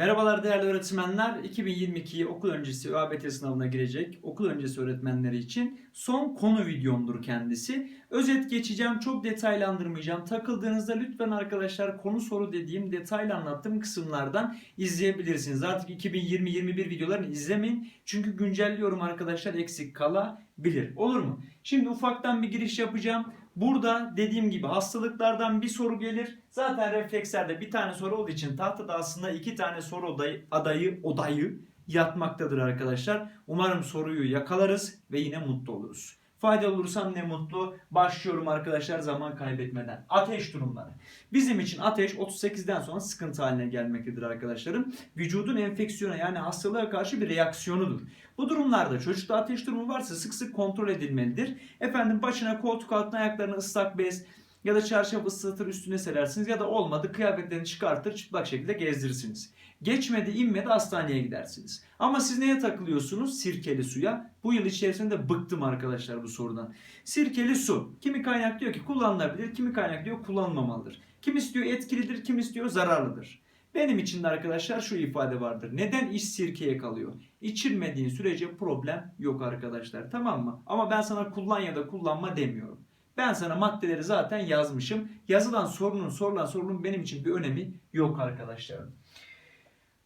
Merhabalar değerli öğretmenler. 2022 okul öncesi ÖABT sınavına girecek okul öncesi öğretmenleri için son konu videomdur kendisi. Özet geçeceğim, çok detaylandırmayacağım. Takıldığınızda lütfen arkadaşlar konu soru dediğim detaylı anlattığım kısımlardan izleyebilirsiniz. Artık 2020-21 videolarını izlemeyin. Çünkü güncelliyorum arkadaşlar eksik kalabilir. Olur mu? Şimdi ufaktan bir giriş yapacağım. Burada dediğim gibi hastalıklardan bir soru gelir. Zaten reflekslerde bir tane soru olduğu için tahtada aslında iki tane soru odayı, adayı, odayı yatmaktadır arkadaşlar. Umarım soruyu yakalarız ve yine mutlu oluruz. Faydalı olursam ne mutlu. Başlıyorum arkadaşlar zaman kaybetmeden. Ateş durumları. Bizim için ateş 38'den sonra sıkıntı haline gelmektedir arkadaşlarım. Vücudun enfeksiyona yani hastalığa karşı bir reaksiyonudur. Bu durumlarda çocukta ateş durumu varsa sık sık kontrol edilmelidir. Efendim başına koltuk altına ayaklarına ıslak bez ya da çarşaf ıslatır üstüne serersiniz ya da olmadı kıyafetlerini çıkartır çıplak şekilde gezdirirsiniz. Geçmedi inmedi hastaneye gidersiniz. Ama siz neye takılıyorsunuz? Sirkeli suya. Bu yıl içerisinde bıktım arkadaşlar bu sorudan. Sirkeli su. Kimi kaynak diyor ki kullanılabilir, kimi kaynak diyor kullanılmamalıdır. Kim istiyor etkilidir, kim istiyor zararlıdır. Benim için de arkadaşlar şu ifade vardır. Neden iş sirkeye kalıyor? İçirmediğin sürece problem yok arkadaşlar. Tamam mı? Ama ben sana kullan ya da kullanma demiyorum. Ben sana maddeleri zaten yazmışım. Yazılan sorunun sorulan sorunun benim için bir önemi yok arkadaşlarım.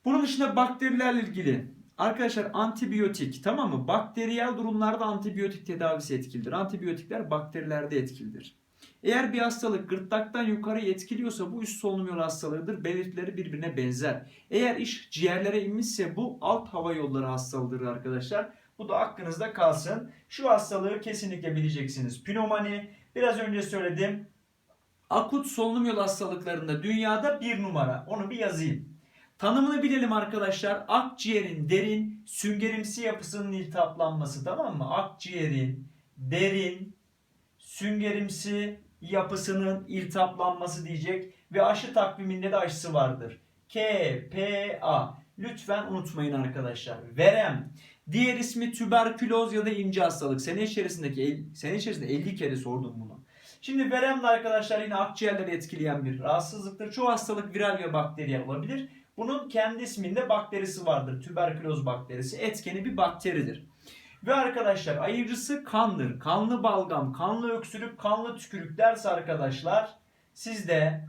Bunun dışında bakterilerle ilgili arkadaşlar antibiyotik tamam mı? Bakteriyel durumlarda antibiyotik tedavisi etkilidir. Antibiyotikler bakterilerde etkilidir. Eğer bir hastalık gırtlaktan yukarı etkiliyorsa bu üst solunum yolu hastalığıdır. Belirtileri birbirine benzer. Eğer iş ciğerlere inmişse bu alt hava yolları hastalığıdır arkadaşlar. Bu da aklınızda kalsın. Şu hastalığı kesinlikle bileceksiniz. Pnömoni biraz önce söyledim. Akut solunum yolu hastalıklarında dünyada bir numara. Onu bir yazayım. Tanımını bilelim arkadaşlar. Akciğerin derin süngerimsi yapısının iltihaplanması tamam mı? Akciğerin derin süngerimsi yapısının iltihaplanması diyecek ve aşı takviminde de aşısı vardır. KPA. Lütfen unutmayın arkadaşlar. Verem. Diğer ismi tüberküloz ya da ince hastalık. Sene içerisindeki sene içerisinde 50 kere sordum bunu. Şimdi verem de arkadaşlar yine akciğerleri etkileyen bir rahatsızlıktır. Çoğu hastalık viral ve bakteriyel olabilir. Bunun kendi isminde bakterisi vardır. Tüberküloz bakterisi. Etkeni bir bakteridir. Ve arkadaşlar ayırıcısı kandır. Kanlı balgam, kanlı öksürük, kanlı tükürük derse arkadaşlar sizde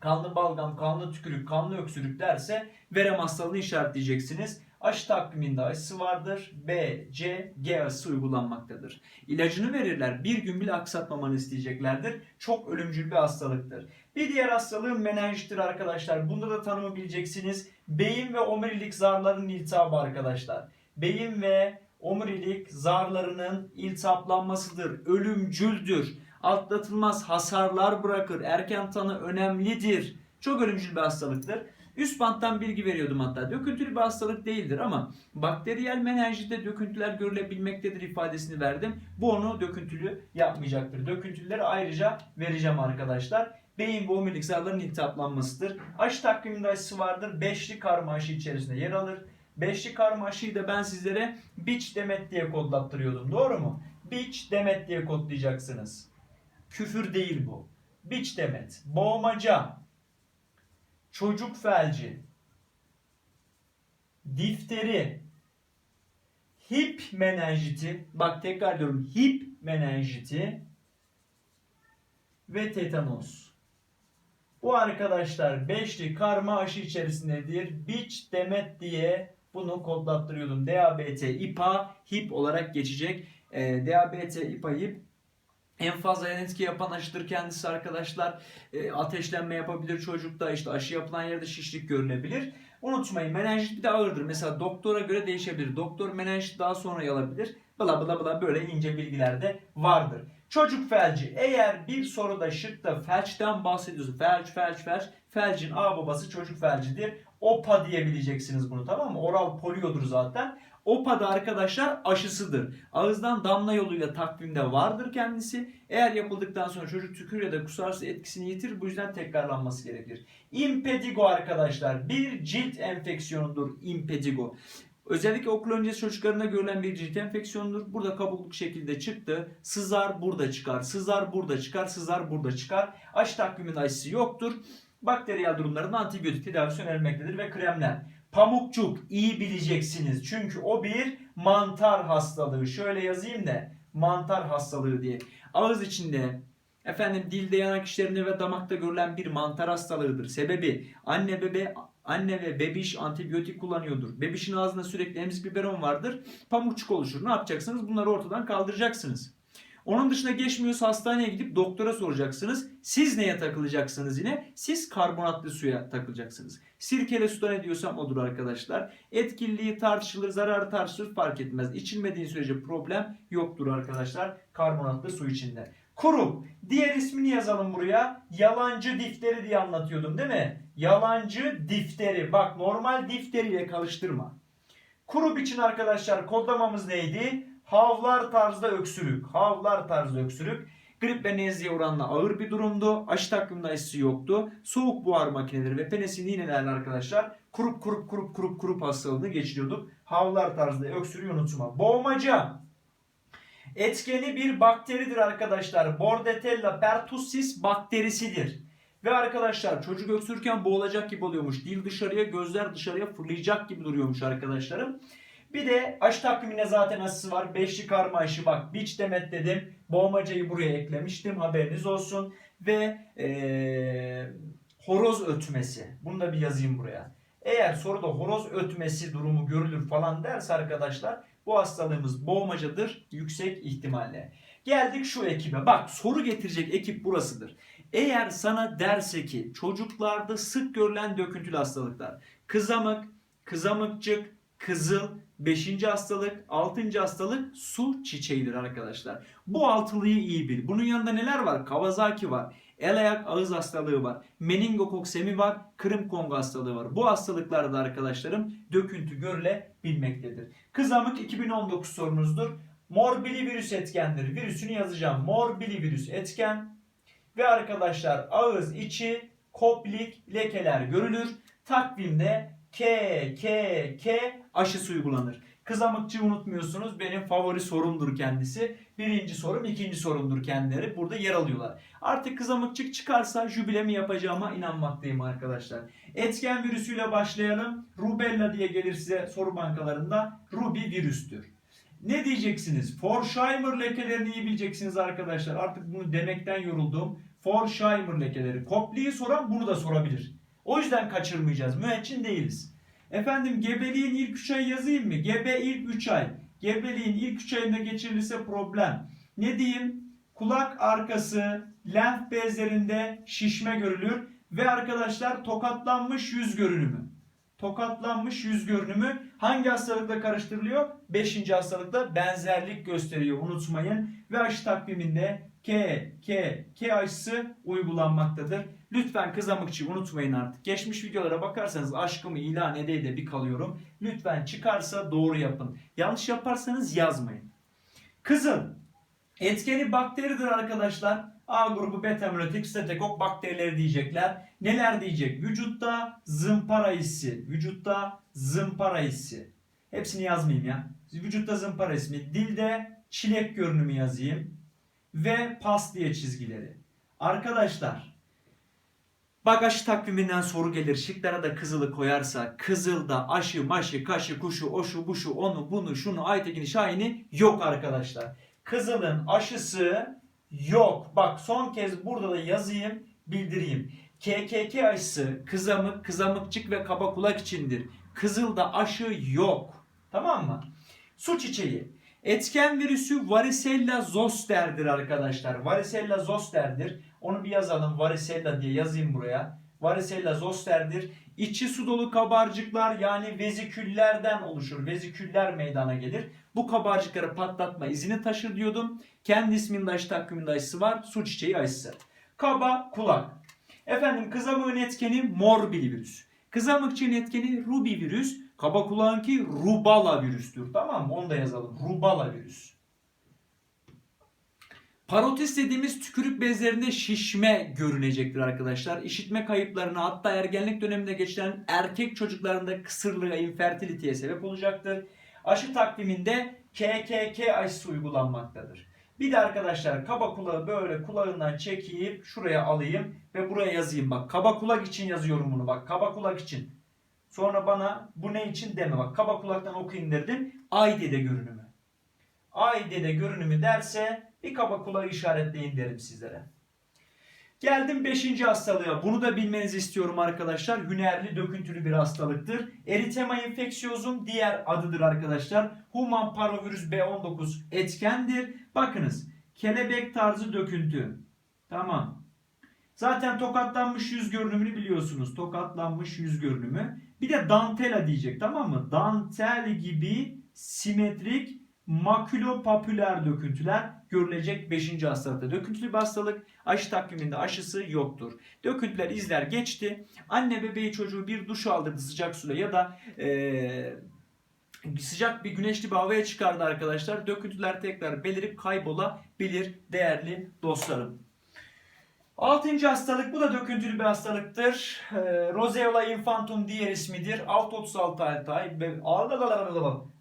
kanlı balgam, kanlı tükürük, kanlı öksürük derse verem hastalığını işaretleyeceksiniz. Aşı takviminde aşısı vardır. B, C, G aşısı uygulanmaktadır. İlacını verirler. Bir gün bile aksatmamanı isteyeceklerdir. Çok ölümcül bir hastalıktır. Bir diğer hastalığın menenjittir arkadaşlar. Bunda da tanımı bileceksiniz. Beyin ve omurilik zarlarının iltihabı arkadaşlar. Beyin ve omurilik zarlarının iltihaplanmasıdır. Ölümcüldür. Atlatılmaz hasarlar bırakır. Erken tanı önemlidir. Çok ölümcül bir hastalıktır. Üst banttan bilgi veriyordum hatta. Döküntülü bir hastalık değildir ama bakteriyel menenjitte döküntüler görülebilmektedir ifadesini verdim. Bu onu döküntülü yapmayacaktır. Döküntüleri ayrıca vereceğim arkadaşlar. Beyin ve omurilik zarlarının iltihaplanmasıdır. Aşı takviminde aşısı vardır. Beşli karma içerisinde yer alır. Beşli karma aşıyı da ben sizlere biç demet diye kodlattırıyordum. Doğru mu? Biç demet diye kodlayacaksınız. Küfür değil bu. Biç demet. Boğmaca. Çocuk felci. Difteri. Hip menenjiti. Bak tekrar diyorum. Hip menenjiti. Ve tetanos. Bu arkadaşlar beşli karma aşı içerisindedir. Biç demet diye bunu kodlattırıyordum. DABT, İPA, HIP olarak geçecek. E, DABT, İPA, HIP en fazla yan etki yapan aşıdır kendisi arkadaşlar. E, ateşlenme yapabilir çocukta. işte aşı yapılan yerde şişlik görülebilir. Unutmayın menenjit bir de ağırdır. Mesela doktora göre değişebilir. Doktor menenjit daha sonra alabilir. Bla bla bla böyle ince bilgiler de vardır. Çocuk felci. Eğer bir soruda şıkta felçten bahsediyorsa felç felç felç felcin A babası çocuk felcidir. OPA diyebileceksiniz bunu tamam mı? Oral poliodur zaten. OPA da arkadaşlar aşısıdır. Ağızdan damla yoluyla takvimde vardır kendisi. Eğer yapıldıktan sonra çocuk tükür ya da kusarsa etkisini yitirir. Bu yüzden tekrarlanması gerekir. Impetigo arkadaşlar bir cilt enfeksiyonudur impetigo. Özellikle okul öncesi çocuklarında görülen bir cilt enfeksiyonudur. Burada kabukluk şekilde çıktı. Sızar burada çıkar. Sızar burada çıkar. Sızar burada çıkar. Aşı takviminde aşısı yoktur. bakteriyel durumlarında antibiyotik tedavisi önerilmektedir ve kremler. Pamukçuk iyi bileceksiniz. Çünkü o bir mantar hastalığı. Şöyle yazayım da mantar hastalığı diye. Ağız içinde efendim dilde yanak işlerinde ve damakta görülen bir mantar hastalığıdır. Sebebi anne bebe anne ve bebiş antibiyotik kullanıyordur. Bebişin ağzında sürekli emzik biberon vardır. Pamukçuk oluşur. Ne yapacaksınız? Bunları ortadan kaldıracaksınız. Onun dışında geçmiyorsa hastaneye gidip doktora soracaksınız. Siz neye takılacaksınız yine? Siz karbonatlı suya takılacaksınız. Sirkeli suda ne diyorsam odur arkadaşlar. Etkililiği tartışılır, zararı tartışılır fark etmez. İçilmediği sürece problem yoktur arkadaşlar karbonatlı su içinde. Kuru. Diğer ismini yazalım buraya. Yalancı difteri diye anlatıyordum değil mi? Yalancı difteri. Bak normal difteriyle karıştırma. Kuru için arkadaşlar kodlamamız neydi? Havlar tarzda öksürük. Havlar tarzda öksürük. Grip ve nezleye oranla ağır bir durumdu. Aşı takviminde aşısı yoktu. Soğuk buhar makineleri ve penesin iğnelerle arkadaşlar kurup kurup kurup kurup kurup hastalığını geçiriyorduk. Havlar tarzda öksürüğü unutma. Boğmaca. Etkeni bir bakteridir arkadaşlar. Bordetella pertussis bakterisidir. Ve arkadaşlar çocuk öksürürken boğulacak gibi oluyormuş. Dil dışarıya, gözler dışarıya fırlayacak gibi duruyormuş arkadaşlarım. Bir de aşı takvimine zaten aşısı var. Beşli karma aşı bak. Biç demet dedim. Boğmacayı buraya eklemiştim. Haberiniz olsun. Ve ee, horoz ötmesi. Bunu da bir yazayım buraya. Eğer soruda horoz ötmesi durumu görülür falan derse arkadaşlar bu hastalığımız boğmacadır yüksek ihtimalle. Geldik şu ekibe. Bak soru getirecek ekip burasıdır. Eğer sana derse ki çocuklarda sık görülen döküntülü hastalıklar. Kızamık, kızamıkçık, kızıl, Beşinci hastalık, altıncı hastalık su çiçeğidir arkadaşlar. Bu altılıyı iyi bil. Bunun yanında neler var? Kawasaki var. El ayak ağız hastalığı var. Meningokoksemi var. Kırım Kongo hastalığı var. Bu hastalıklarda arkadaşlarım döküntü görülebilmektedir. Kızamık 2019 sorunuzdur. Morbillivirüs etkendir. Virüsünü yazacağım. Morbillivirüs etken. Ve arkadaşlar ağız içi koplik lekeler görülür. Takvimde K, K, K aşısı uygulanır. Kızamıkçı unutmuyorsunuz. Benim favori sorumdur kendisi. Birinci sorum, ikinci sorumdur kendileri. Burada yer alıyorlar. Artık kızamıkçık çıkarsa jübilemi yapacağıma inanmaktayım arkadaşlar. Etken virüsüyle başlayalım. Rubella diye gelir size soru bankalarında. Rubi virüstür. Ne diyeceksiniz? Forsheimer lekelerini iyi bileceksiniz arkadaşlar. Artık bunu demekten yoruldum. Forsheimer lekeleri. Kopli'yi soran bunu da sorabilir. O yüzden kaçırmayacağız. Müeccin değiliz. Efendim gebeliğin ilk 3 ay yazayım mı? Gebe ilk 3 ay. Gebeliğin ilk 3 ayında geçirilirse problem. Ne diyeyim? Kulak arkası, lenf bezlerinde şişme görülür. Ve arkadaşlar tokatlanmış yüz görünümü. Tokatlanmış yüz görünümü hangi hastalıkla karıştırılıyor? 5. hastalıkla benzerlik gösteriyor unutmayın. Ve aşı takviminde K, K, K aşısı uygulanmaktadır. Lütfen kızamıkçıyı unutmayın artık. Geçmiş videolara bakarsanız aşkımı ilan ede ede bir kalıyorum. Lütfen çıkarsa doğru yapın. Yanlış yaparsanız yazmayın. Kızıl. Etkeni bakteridir arkadaşlar. A grubu beta hemolytik statekok bakterileri diyecekler. Neler diyecek? Vücutta zımpara hissi. Vücutta zımpara hissi. Hepsini yazmayayım ya. Vücutta zımpara ismi. Dilde çilek görünümü yazayım. Ve pas diye çizgileri. Arkadaşlar Bagaj takviminden soru gelir. Şıklara da kızılı koyarsa kızılda aşı maşı kaşı kuşu oşu buşu onu bunu şunu Aytekin Şahin'i yok arkadaşlar. Kızılın aşısı yok. Bak son kez burada da yazayım bildireyim. KKK aşısı kızamık, kızamıkçık ve kaba kulak içindir. Kızılda aşı yok. Tamam mı? Su çiçeği. Etken virüsü varicella zoster'dir arkadaşlar. Varicella zoster'dir. Onu bir yazalım. Varicella diye yazayım buraya. Varicella zoster'dir. İçi su dolu kabarcıklar yani veziküllerden oluşur. Veziküller meydana gelir. Bu kabarcıkları patlatma izini taşır diyordum. Kendi isminde aşı takviminde aşısı var. Su çiçeği aşısı. Kaba kulak. Efendim kızamığın etkeni morbillivirüs. Kızamıkçığın etkeni rubivirüs. Kaba kulağınki rubala virüstür. Tamam mı? Onu da yazalım. Rubala virüs. Parotis dediğimiz tükürük bezlerinde şişme görünecektir arkadaşlar. İşitme kayıplarına hatta ergenlik döneminde geçiren erkek çocuklarında kısırlığa, infertiliteye sebep olacaktır. Aşı takviminde KKK aşısı uygulanmaktadır. Bir de arkadaşlar kaba kulağı böyle kulağından çekip şuraya alayım ve buraya yazayım. Bak kaba kulak için yazıyorum bunu bak kaba kulak için. Sonra bana bu ne için deme bak kaba kulaktan okuyun derdim. Ay dede görünümü. Ay dede görünümü derse bir kaba kulağı işaretleyin derim sizlere. Geldim 5. hastalığa. Bunu da bilmenizi istiyorum arkadaşlar. Hünerli döküntülü bir hastalıktır. Eritema infeksiyozum diğer adıdır arkadaşlar. Human parvovirüs B19 etkendir. Bakınız kelebek tarzı döküntü. Tamam. Zaten tokatlanmış yüz görünümünü biliyorsunuz. Tokatlanmış yüz görünümü. Bir de dantela diyecek tamam mı? Dantel gibi simetrik makülopapüler döküntüler görülecek 5. hastalıkta. Döküntülü bir hastalık aşı takviminde aşısı yoktur. Döküntüler izler geçti. Anne bebeği çocuğu bir duş aldırdı sıcak suyla ya da ee, sıcak bir güneşli bir havaya çıkardı arkadaşlar. Döküntüler tekrar belirip kaybolabilir değerli dostlarım. Altıncı hastalık bu da döküntülü bir hastalıktır. Ee, Roseola infantum diğer ismidir. Alt 36 altay.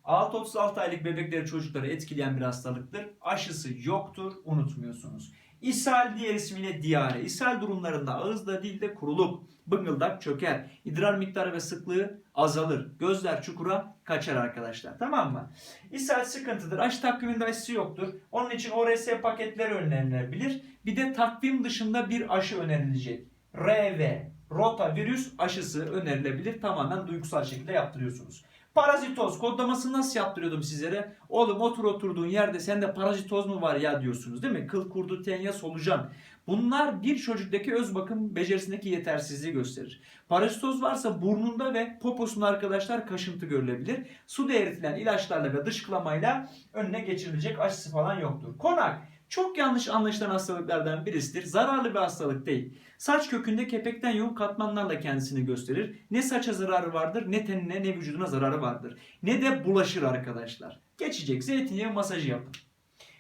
6-36 aylık bebekleri çocukları etkileyen bir hastalıktır. Aşısı yoktur, unutmuyorsunuz. İshal diğer ismiyle diyare. İshal durumlarında ağızda dilde kurulup bıngıldak çöker. İdrar miktarı ve sıklığı azalır. Gözler çukura kaçar arkadaşlar. Tamam mı? İshal sıkıntıdır. Aşı takviminde aşısı yoktur. Onun için ORS paketleri önerilebilir. Bir de takvim dışında bir aşı önerilecek. RV, rotavirüs aşısı önerilebilir. Tamamen duygusal şekilde yaptırıyorsunuz. Parazitoz kodlamasını nasıl yaptırıyordum sizlere? Oğlum otur oturduğun yerde sende parazitoz mu var ya diyorsunuz değil mi? Kıl kurdu, tenya, solucan. Bunlar bir çocuktaki öz bakım becerisindeki yetersizliği gösterir. Parazitoz varsa burnunda ve poposunda arkadaşlar kaşıntı görülebilir. Suda eritilen ilaçlarla ve dışkılamayla önüne geçirilecek aşısı falan yoktur. Konak çok yanlış anlaşılan hastalıklardan birisidir. Zararlı bir hastalık değil. Saç kökünde kepekten yoğun katmanlarla kendisini gösterir. Ne saça zararı vardır, ne tenine, ne vücuduna zararı vardır. Ne de bulaşır arkadaşlar. Geçecek zeytinyağı masajı yapın.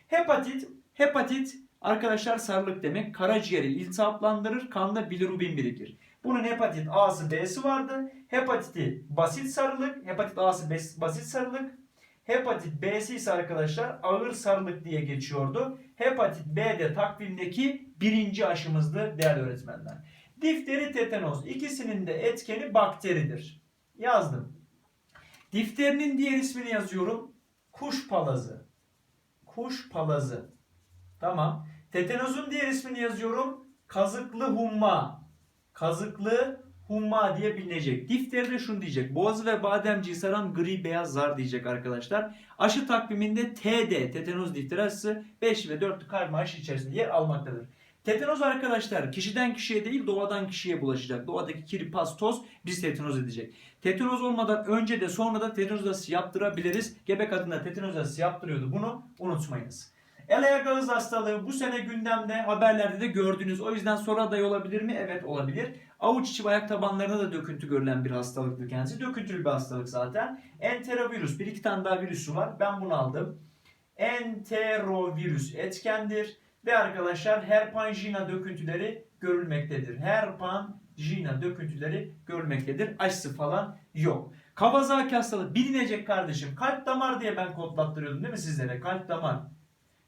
Hepatit, hepatit arkadaşlar sarılık demek. Karaciğeri iltihaplandırır, kanda bilirubin birikir. Bunun hepatit A'sı B'si vardı. Hepatiti basit sarılık, hepatit A'sı basit sarılık. Hepatit B'si ise arkadaşlar ağır sarılık diye geçiyordu. Hepatit B de takvimdeki birinci aşımızdı değerli öğretmenler. Difteri tetanoz ikisinin de etkeni bakteridir. Yazdım. Difterinin diğer ismini yazıyorum. Kuş palazı. Kuş palazı. Tamam. Tetanozun diğer ismini yazıyorum. Kazıklı humma. Kazıklı humma diye bilinecek. Difteri de şunu diyecek. Boğazı ve bademciği saran gri beyaz zar diyecek arkadaşlar. Aşı takviminde TD, tetanoz difteri aşısı 5 ve 4'lü karma aşı içerisinde yer almaktadır. Tetanoz arkadaşlar kişiden kişiye değil doğadan kişiye bulaşacak. Doğadaki kiri, pas, toz bizi tetanoz edecek. Tetanoz olmadan önce de sonra da tetanoz aşısı yaptırabiliriz. Gebe kadına tetanoz aşısı yaptırıyordu. Bunu unutmayınız. El ayak ağız hastalığı bu sene gündemde haberlerde de gördünüz. O yüzden soru adayı olabilir mi? Evet olabilir. Avuç içi ve ayak tabanlarına da döküntü görülen bir hastalıktır kendisi. Döküntülü bir hastalık zaten. Enterovirüs. Bir iki tane daha virüsü var. Ben bunu aldım. Enterovirüs etkendir. Ve arkadaşlar herpangina döküntüleri görülmektedir. Herpangina döküntüleri görülmektedir. Aşısı falan yok. Kawasaki hastalığı bilinecek kardeşim. Kalp damar diye ben kodlattırıyordum değil mi sizlere? Kalp damar.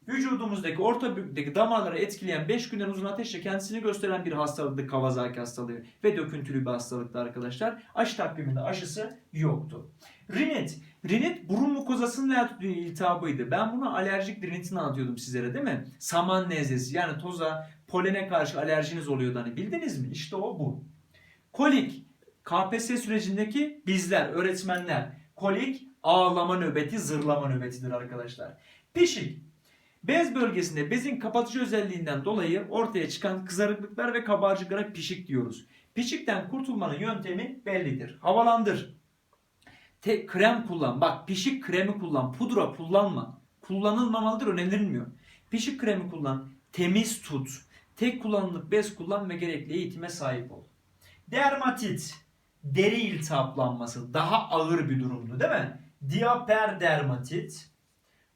Vücudumuzdaki orta büyüklükteki damarları etkileyen 5 günden uzun ateşle kendisini gösteren bir hastalıktı Kawasaki hastalığı ve döküntülü bir hastalıktı arkadaşlar. Aşı takviminde aşısı yoktu. Rinit. Rinit burun mukozasının iltihabıydı. Ben bunu alerjik rinitini anlatıyordum sizlere değil mi? Saman nezlesi yani toza, polene karşı alerjiniz oluyordu hani bildiniz mi? İşte o bu. Kolik. KPSS sürecindeki bizler, öğretmenler. Kolik ağlama nöbeti, zırlama nöbetidir arkadaşlar. Pişik. Bez bölgesinde bezin kapatıcı özelliğinden dolayı ortaya çıkan kızarıklıklar ve kabarcıklara pişik diyoruz. Pişikten kurtulmanın yöntemi bellidir. Havalandır. Te, krem kullan. Bak pişik kremi kullan. Pudra kullanma. Kullanılmamalıdır önerilmiyor. Pişik kremi kullan. Temiz tut. Tek kullanımlık bez kullan ve gerekli eğitime sahip ol. Dermatit. Deri iltihaplanması. Daha ağır bir durumdu değil mi? Diaperdermatit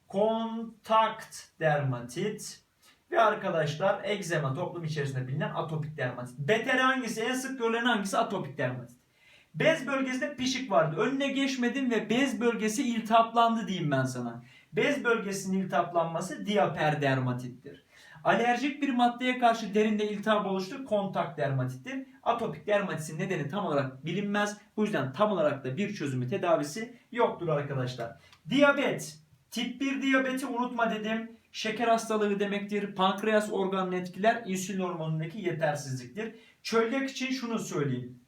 kontakt dermatit ve arkadaşlar egzema toplum içerisinde bilinen atopik dermatit. Beter hangisi? En sık görülen hangisi? Atopik dermatit. Bez bölgesinde pişik vardı. Önüne geçmedim ve bez bölgesi iltihaplandı diyeyim ben sana. Bez bölgesinin iltihaplanması diaperdermatittir. Alerjik bir maddeye karşı derinde iltihap oluştu kontak dermatittir. Atopik dermatitin nedeni tam olarak bilinmez. Bu yüzden tam olarak da bir çözümü tedavisi yoktur arkadaşlar. Diyabet. Tip 1 diyabeti unutma dedim. Şeker hastalığı demektir. Pankreas organını etkiler. İnsülin hormonundaki yetersizliktir. Çölyak için şunu söyleyeyim.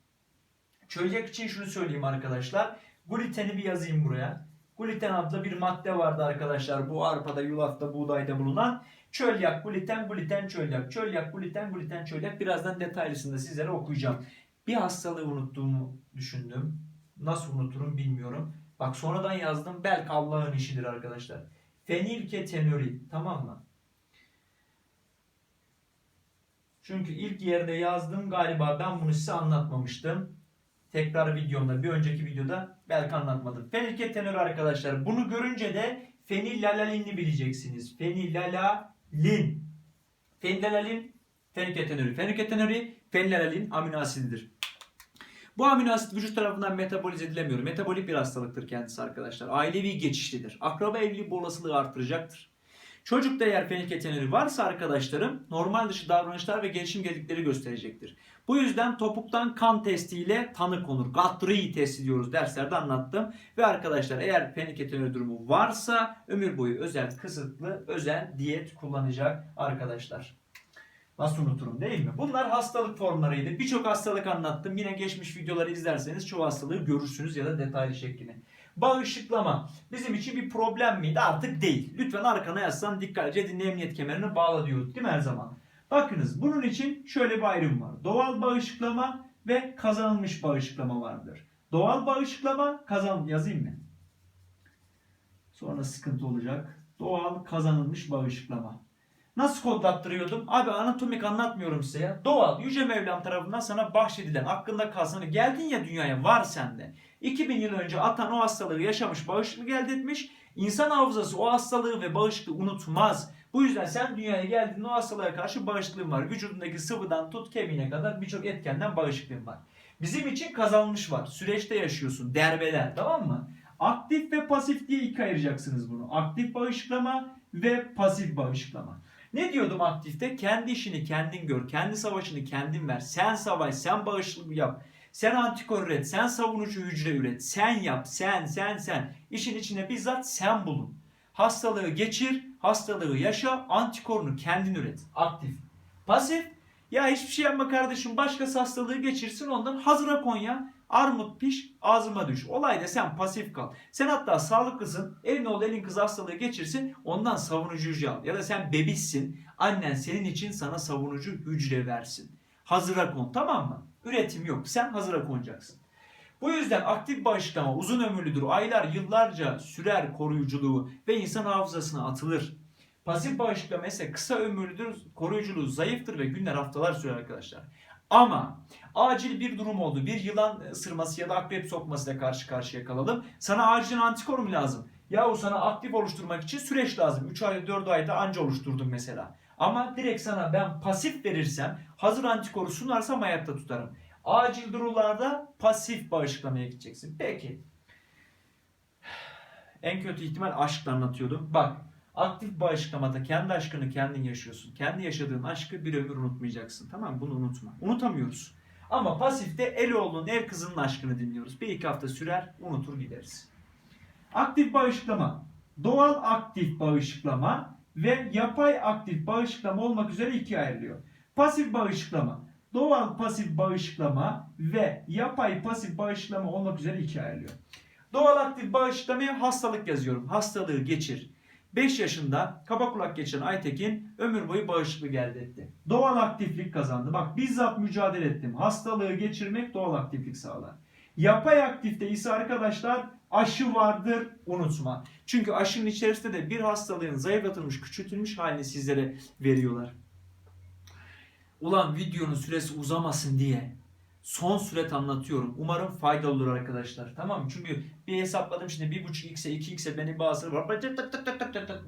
Çölyak için şunu söyleyeyim arkadaşlar. Gluteni bir yazayım buraya. Gluten adlı bir madde vardı arkadaşlar. Bu arpada, yulafta, buğdayda bulunan. Çölyak, gluten, gluten, çölyak. Çölyak, gluten, gluten, çölyak. Birazdan detaylısında sizlere okuyacağım. Bir hastalığı unuttuğumu düşündüm. Nasıl unuturum bilmiyorum. Bak sonradan yazdım. Belki Allah'ın işidir arkadaşlar. Fenilketonuri. Tamam mı? Çünkü ilk yerde yazdım galiba ben bunu size anlatmamıştım. Tekrar videomda bir önceki videoda belki anlatmadım. Fenilketonuri arkadaşlar bunu görünce de fenillalalinini bileceksiniz. Fenillalalin. Fenillalalin fenilketonuri. Fenilketonuri fenillalalin amino asididir. Bu amino asit vücut tarafından metabolize edilemiyor. Metabolik bir hastalıktır kendisi arkadaşlar. Ailevi geçişlidir. Akraba evliliği bu olasılığı artıracaktır. Çocukta eğer fenilketonuri varsa arkadaşlarım normal dışı davranışlar ve gelişim geldikleri gösterecektir. Bu yüzden topuktan kan testiyle tanı konur. Guthrie testi diyoruz derslerde anlattım. Ve arkadaşlar eğer fenilketonuri durumu varsa ömür boyu özel kısıtlı özel diyet kullanacak arkadaşlar. Nasıl unuturum değil mi? Bunlar hastalık formlarıydı. Birçok hastalık anlattım. Yine geçmiş videoları izlerseniz çoğu hastalığı görürsünüz ya da detaylı şeklini. Bağışıklama bizim için bir problem miydi? Artık değil. Lütfen arkana yazsan dikkatlice dinle emniyet kemerini bağla diyorduk değil mi her zaman? Bakınız bunun için şöyle bir ayrım var. Doğal bağışıklama ve kazanılmış bağışıklama vardır. Doğal bağışıklama kazan yazayım mı? Sonra sıkıntı olacak. Doğal kazanılmış bağışıklama. Nasıl kodlattırıyordum? Abi anatomik anlatmıyorum size ya. Doğal, Yüce Mevlam tarafından sana bahşedilen, hakkında kalsın. Hani Geldin ya dünyaya, var sende. 2000 yıl önce atan o hastalığı yaşamış, bağışıklık elde etmiş. İnsan hafızası o hastalığı ve bağışıklığı unutmaz. Bu yüzden sen dünyaya geldiğinde o hastalığa karşı bağışıklığın var. Vücudundaki sıvıdan tut kemiğine kadar birçok etkenden bağışıklığın var. Bizim için kazanmış var. Süreçte yaşıyorsun. Derbeler tamam mı? Aktif ve pasif diye iki ayıracaksınız bunu. Aktif bağışıklama ve pasif bağışıklama. Ne diyordum aktifte? Kendi işini kendin gör. Kendi savaşını kendin ver. Sen savaş, sen bağışıklık yap. Sen antikor üret, sen savunucu hücre üret. Sen yap, sen, sen, sen. İşin içine bizzat sen bulun. Hastalığı geçir, hastalığı yaşa, antikorunu kendin üret. Aktif. Pasif, ya hiçbir şey yapma kardeşim başkası hastalığı geçirsin ondan hazıra kon ya. Armut piş ağzıma düş. Olayda sen pasif kal. Sen hatta sağlıklısın. Elin oğlu elin kız hastalığı geçirsin. Ondan savunucu hücre al. Ya da sen bebişsin. Annen senin için sana savunucu hücre versin. Hazıra kon tamam mı? Üretim yok. Sen hazıra konacaksın. Bu yüzden aktif bağışıklama uzun ömürlüdür. Aylar, yıllarca sürer koruyuculuğu ve insan hafızasına atılır. Pasif bağışıklama ise kısa ömürlüdür, koruyuculuğu zayıftır ve günler haftalar sürer arkadaşlar. Ama acil bir durum oldu. Bir yılan ısırması ya da akrep sokmasıyla karşı karşıya kalalım. Sana acilen antikor mu lazım? Yahu sana aktif oluşturmak için süreç lazım. 3 ayda 4 ayda anca oluşturdum mesela. Ama direkt sana ben pasif verirsem hazır antikoru sunarsam hayatta tutarım. Acil durumlarda pasif bağışıklamaya gideceksin. Peki. En kötü ihtimal aşkla anlatıyordum. Bak aktif bağışıklamada kendi aşkını kendin yaşıyorsun. Kendi yaşadığın aşkı bir ömür unutmayacaksın. Tamam? Bunu unutma. Unutamıyoruz. Ama pasifte Eloğlu'nun ev kızının aşkını dinliyoruz. Bir iki hafta sürer unutur gideriz. Aktif bağışıklama. Doğal aktif bağışıklama ve yapay aktif bağışıklama olmak üzere ikiye ayrılıyor. Pasif bağışıklama. Doğal pasif bağışıklama ve yapay pasif bağışıklama olmak üzere ikiye ayrılıyor. Doğal aktif bağışıklamaya hastalık yazıyorum. Hastalığı geçir. 5 yaşında kaba kulak geçiren Aytekin ömür boyu bağışıklık elde etti. Doğal aktiflik kazandı. Bak bizzat mücadele ettim. Hastalığı geçirmek doğal aktiflik sağlar. Yapay aktifte ise arkadaşlar aşı vardır unutma. Çünkü aşının içerisinde de bir hastalığın zayıflatılmış, küçültülmüş halini sizlere veriyorlar. Ulan videonun süresi uzamasın diye son süret anlatıyorum. Umarım faydalı olur arkadaşlar. Tamam mı? Çünkü bir hesapladım şimdi 1.5x'e 2x'e beni var.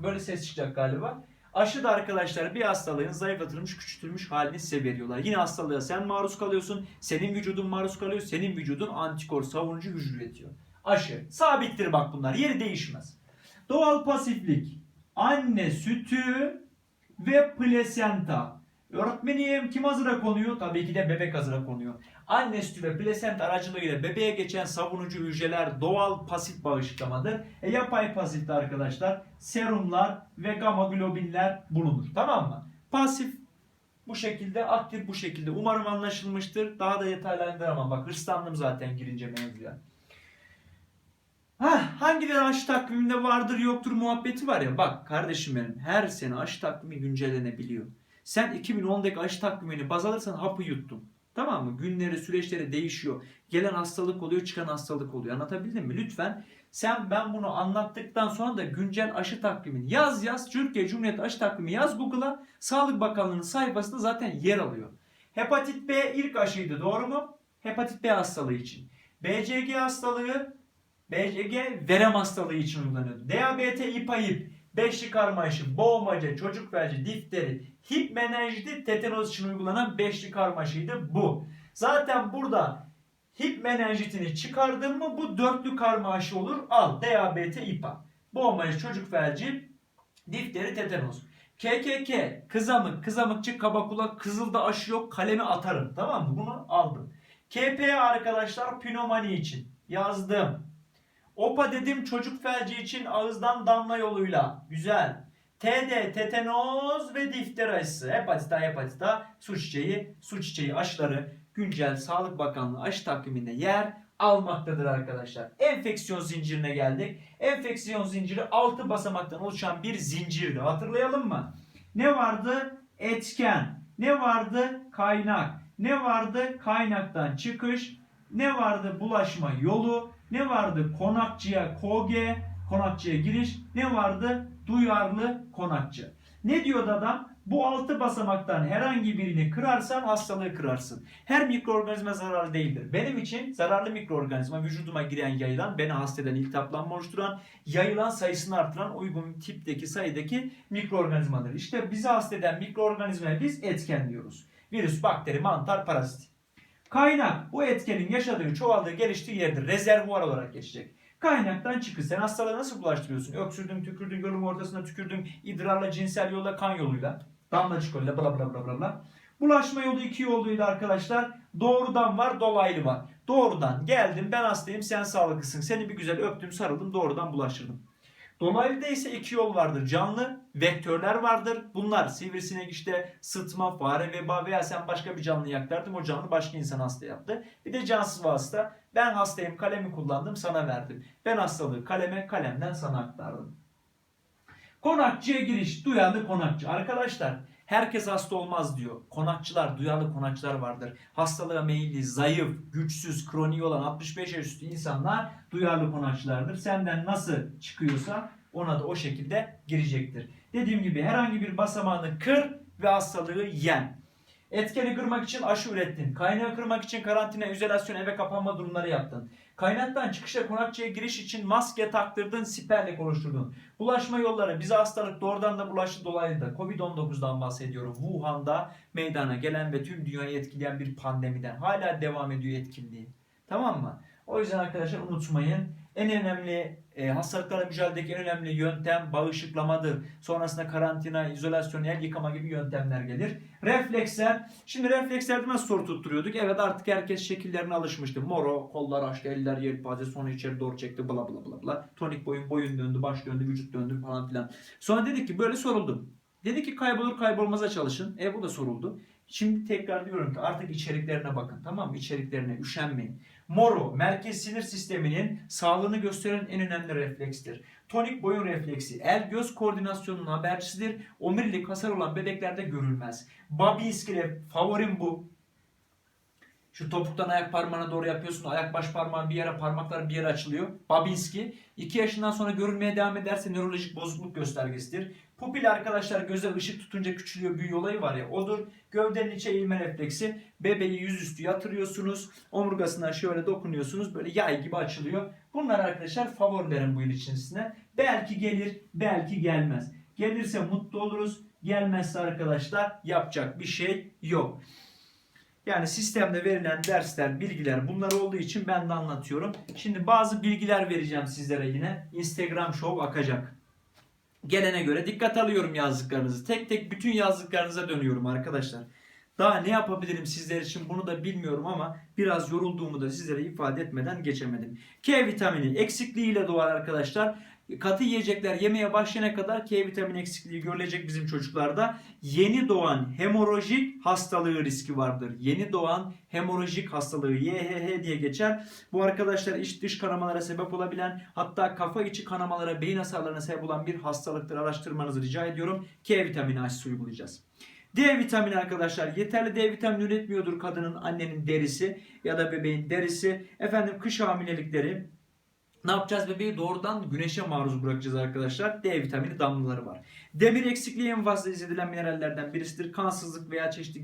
Böyle ses çıkacak galiba. Aşı da arkadaşlar bir hastalığın zayıflatılmış, küçültülmüş halini size veriyorlar. Yine hastalığa sen maruz kalıyorsun. Senin vücudun maruz kalıyor. Senin vücudun antikor savunucu hücre üretiyor. Aşı. Sabittir bak bunlar. Yeri değişmez. Doğal pasiflik, anne sütü ve plasenta. Öğretmenim kim hazıra konuyor? Tabii ki de bebek hazıra konuyor. Anne sütü ve plasenta aracılığıyla bebeğe geçen savunucu hücreler doğal pasif bağışıklamadır. E, yapay pasifte arkadaşlar serumlar ve gamma globinler bulunur. Tamam mı? Pasif bu şekilde, aktif bu şekilde. Umarım anlaşılmıştır. Daha da detaylandıramam. Bak hırslandım zaten girince mevzuya. Hah, hangileri aşı takviminde vardır yoktur muhabbeti var ya. Bak kardeşim benim her sene aşı takvimi güncellenebiliyor. Sen 2010'daki aşı takvimini baz alırsan hapı yuttun. Tamam mı? Günleri, süreçleri değişiyor. Gelen hastalık oluyor, çıkan hastalık oluyor. Anlatabildim mi? Lütfen sen ben bunu anlattıktan sonra da güncel aşı takvimini yaz yaz. Türkiye Cumhuriyeti aşı takvimi yaz Google'a. Sağlık Bakanlığı'nın sayfasında zaten yer alıyor. Hepatit B ilk aşıydı doğru mu? Hepatit B hastalığı için. BCG hastalığı BCG verem hastalığı için uygulanıyordu. DABT, İPA, HIP, beşli karma aşı, boğmaca, çocuk felci, difteri, hip menenjiti, tetanoz için uygulanan beşli karma aşıydı bu. Zaten burada hip menenjitini çıkardın mı bu dörtlü karma aşı olur. Al DABT, İPA. Boğmaca, çocuk felci, difteri, tetanoz. KKK, kızamık, kızamıkçı, kaba kulak, kızılda aşı yok, kalemi atarım. Tamam mı? Bunu aldım. KPA arkadaşlar pnömoni için yazdım. OPA dedim çocuk felci için ağızdan damla yoluyla. Güzel. TD, tetanoz ve difteri aşısı. Hepatit A, hepatit su çiçeği, su çiçeği aşıları güncel Sağlık Bakanlığı aşı takviminde yer almaktadır arkadaşlar. Enfeksiyon zincirine geldik. Enfeksiyon zinciri 6 basamaktan oluşan bir zincirdi. Hatırlayalım mı? Ne vardı? Etken. Ne vardı? Kaynak. Ne vardı? Kaynaktan çıkış. Ne vardı? Bulaşma yolu. Ne vardı? Konakçıya koge, konakçıya giriş. Ne vardı? Duyarlı konakçı. Ne diyordu adam? Bu altı basamaktan herhangi birini kırarsan hastalığı kırarsın. Her mikroorganizma zararlı değildir. Benim için zararlı mikroorganizma vücuduma giren yayılan, beni hasta eden, iltihaplanma oluşturan, yayılan sayısını artıran uygun tipteki sayıdaki mikroorganizmadır. İşte bizi hasta eden mikroorganizmaya biz etken diyoruz. Virüs, bakteri, mantar, parazit. Kaynak bu etkenin yaşadığı, çoğaldığı, geliştiği yerdir. Rezervuar olarak geçecek. Kaynaktan çıkış. Sen hastalığı nasıl bulaştırıyorsun? Öksürdün, tükürdün, gölün ortasına tükürdün, idrarla, cinsel yolla, kan yoluyla. Damlacık yolla, bla bla bla bla bla. Bulaşma yolu iki yolluydu arkadaşlar. Doğrudan var, dolaylı var. Doğrudan geldim, ben hastayım, sen sağlıklısın. Seni bir güzel öptüm, sarıldım, doğrudan bulaştırdım. Dolaylıda ise iki yol vardır. Canlı vektörler vardır. Bunlar sivrisinek işte sıtma, fare, veba veya sen başka bir canlı yaktardın. O canlı başka insan hasta yaptı. Bir de cansız vasıta. Ben hastayım kalemi kullandım sana verdim. Ben hastalığı kaleme kalemden sana aktardım. Konakçıya giriş. Duyarlı konakçı. Arkadaşlar herkes hasta olmaz diyor. Konakçılar, duyarlı konakçılar vardır. Hastalığa meyilli, zayıf, güçsüz, kronik olan 65 yaş üstü insanlar duyarlı konakçılardır. Senden nasıl çıkıyorsa ona da o şekilde girecektir. Dediğim gibi herhangi bir basamağını kır ve hastalığı yen. Etkeni kırmak için aşı ürettin. Kaynağı kırmak için karantina, izolasyon, eve kapanma durumları yaptın. Kaynaktan çıkışa konakçıya giriş için maske taktırdın, siperlik oluşturdun. Bulaşma yolları, bize hastalık doğrudan da bulaştı dolaylı da. Covid-19'dan bahsediyorum. Wuhan'da meydana gelen ve tüm dünyayı etkileyen bir pandemiden. Hala devam ediyor etkinliği. Tamam mı? O yüzden arkadaşlar unutmayın. En önemli e, hastalıklarla mücadeledeki en önemli yöntem bağışıklamadır. Sonrasında karantina, izolasyon, el yıkama gibi yöntemler gelir. Refleksler. Şimdi reflekslerde nasıl soru tutturuyorduk? Evet artık herkes şekillerine alışmıştı. Moro, kollar açtı, eller yelpaze, sonra içeri doğru çekti, bla bla bla bla. Tonik boyun, boyun döndü, baş döndü, vücut döndü falan filan. Sonra dedik ki böyle soruldu. Dedi ki kaybolur kaybolmaza çalışın. E bu da soruldu. Şimdi tekrar diyorum ki artık içeriklerine bakın. Tamam mı? İçeriklerine üşenmeyin. Moro, merkez sinir sisteminin sağlığını gösteren en önemli reflekstir. Tonik boyun refleksi, el göz koordinasyonunun habercisidir. Omurilik hasar olan bebeklerde görülmez. Babinski ref, favorim bu. Şu topuktan ayak parmağına doğru yapıyorsun. Ayak baş parmağın bir yere, parmaklar bir yere açılıyor. Babinski. 2 yaşından sonra görülmeye devam ederse nörolojik bozukluk göstergesidir. Pupil arkadaşlar göze ışık tutunca küçülüyor büyü olayı var ya odur. Gövdenin içe eğilme refleksi. Bebeği yüzüstü yatırıyorsunuz. Omurgasına şöyle dokunuyorsunuz. Böyle yay gibi açılıyor. Bunlar arkadaşlar favorilerim bu yıl içerisinde. Belki gelir, belki gelmez. Gelirse mutlu oluruz. Gelmezse arkadaşlar yapacak bir şey yok. Yani sistemde verilen dersler, bilgiler bunlar olduğu için ben de anlatıyorum. Şimdi bazı bilgiler vereceğim sizlere yine. Instagram Show akacak. gelene göre dikkat alıyorum yazdıklarınızı. Tek tek bütün yazdıklarınıza dönüyorum arkadaşlar. Daha ne yapabilirim sizler için bunu da bilmiyorum ama biraz yorulduğumu da sizlere ifade etmeden geçemedim. K vitamini eksikliğiyle doğar arkadaşlar. Katı yiyecekler yemeye başlayana kadar K vitamini eksikliği görülecek bizim çocuklarda. Yeni doğan hemorajik hastalığı riski vardır. Yeni doğan hemorajik hastalığı YHH diye geçer. Bu arkadaşlar iç dış kanamalara sebep olabilen hatta kafa içi kanamalara, beyin hasarlarına sebep olan bir hastalıktır. Araştırmanızı rica ediyorum. K vitamini aşısı uygulayacağız. D vitamini arkadaşlar yeterli D vitamini üretmiyordur kadının annenin derisi ya da bebeğin derisi. Efendim kış hamilelikleri ne yapacağız bebeği doğrudan güneşe maruz bırakacağız arkadaşlar. D vitamini damlaları var. Demir eksikliği en fazla hissedilen minerallerden birisidir. Kansızlık veya çeşitli